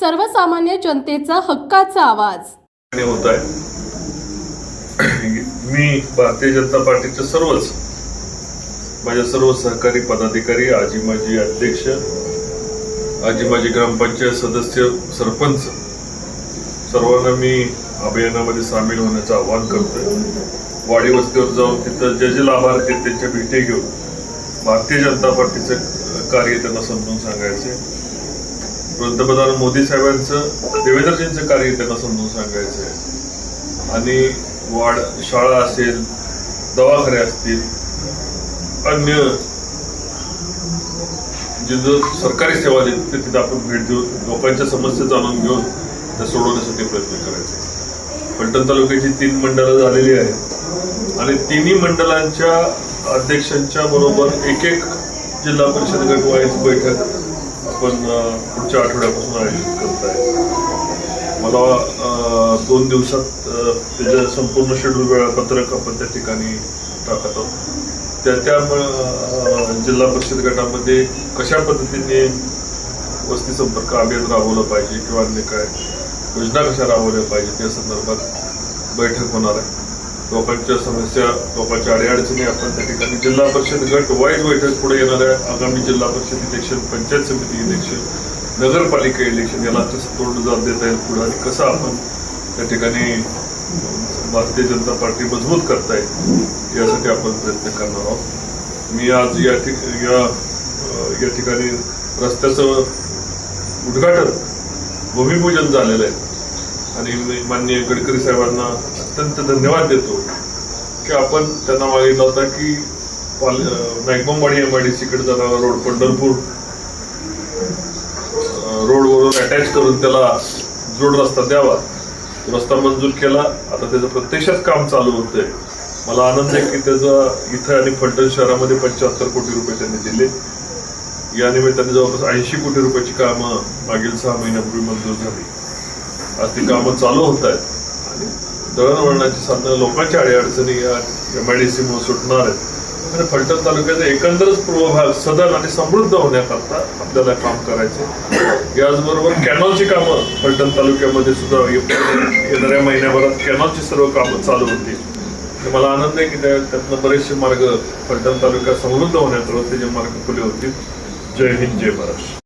सर्वसामान्य जनतेचा हक्काचा आवाज. होत आहे मी भारतीय जनता पार्टीचे सर्वच माझ्या सर्व सहकारी पदाधिकारी आजी माजी अध्यक्ष आजी माजी ग्रामपंचायत सदस्य सरपंच सर्वांना मी अभियानामध्ये सामील होण्याचं आवाहन करतोय. वाडी वस्तीवर जाऊन तिथं जे जे लाभार्थी आहेत त्यांच्या भेटी घेऊन भारतीय जनता पार्टीचं कार्य त्यांना समजून सांगायचे पंतप्रधान मोदी साहेबांचं देवेंद्रजींचं कार्य त्यांना समजून सांगायचं आहे. आणि वाढ शाळा असेल दवाखाने असतील अन्य जिथं सरकारी सेवा देते तिथं आपण भेट देऊन लोकांच्या समस्या जाणून घेऊन त्या सोडवण्यासाठी प्रयत्न करायचे पलटण तालुक्याची तीन मंडळं झालेली आहेत. आणि तिन्ही मंडळांच्या अध्यक्षांच्या बरोबर एक एक जिल्हा परिषद गट वाईज बैठक आपण पुढच्या आठवड्यापासून आयोजित करत आहे. मला दोन दिवसात त्याचं संपूर्ण शेड्यूल वेळापत्रक आपण त्या ठिकाणी टाकत आहोत. त्या त्या जिल्हा परिषद गटामध्ये कशा पद्धतीने वस्ती संपर्क अभियान राबवलं पाहिजे किंवा अन्य काय योजना कशा राबवल्या पाहिजेत या संदर्भात बैठक होणार आहे. लोकांच्या समस्या लोकांच्या अडीअडचणी आपण त्या ठिकाणी जिल्हा परिषद गट वाईज बैठक पुढे येणार आहे. आगामी जिल्हा परिषद इलेक्शन पंचायत समिती इलेक्शन नगरपालिका इलेक्शन याला कसं तोंड जात देता येईल पुढे. आणि कसं आपण त्या ठिकाणी भारतीय जनता पार्टी मजबूत करता येईल यासाठी आपण प्रयत्न करणार आहोत. मी आज या ठिक या या ठिकाणी रस्त्याचं उद्घाटन भूमिपूजन झालेलं आहे. आणि माननीय गडकरी साहेबांना अत्यंत धन्यवाद देतो की आपण त्यांना मागितला होता की पाल एम आय डी सीकडे जाणारा रोड पंढरपूर रोड रोडवरून अटॅच करून त्याला जोड रस्ता द्यावा. रस्ता मंजूर केला. आता त्याचं प्रत्यक्षात काम चालू होतंय. मला आनंद आहे की त्याचं इथं आणि फलटण शहरामध्ये पंच्याहत्तर कोटी रुपये त्यांनी दिले. या निमित्ताने जवळपास ऐंशी कोटी रुपयाची कामं मागील सहा महिन्यापूर्वी मंजूर झाली. आज ती कामं चालू होत आहेत. आणि दळणवळणाची साधनं लोकांच्या अडीअडचणी या एम आय डी सी सुटणार आहेत. आणि फलटण तालुक्याचा एकंदरच पूर्व भाग सदन आणि समृद्ध होण्याकरता आपल्याला काम करायचे याचबरोबर कॅनॉलची कामं फलटण तालुक्यामध्ये सुद्धा येणाऱ्या महिन्याभरात कॅनॉलची सर्व कामं चालू होतील मला आनंद आहे की त्या त्यातनं बरेचसे मार्ग फलटण तालुका समृद्ध होण्यात त्याचे मार्ग खुले होतील. जय हिंद जय महाराष्ट्र.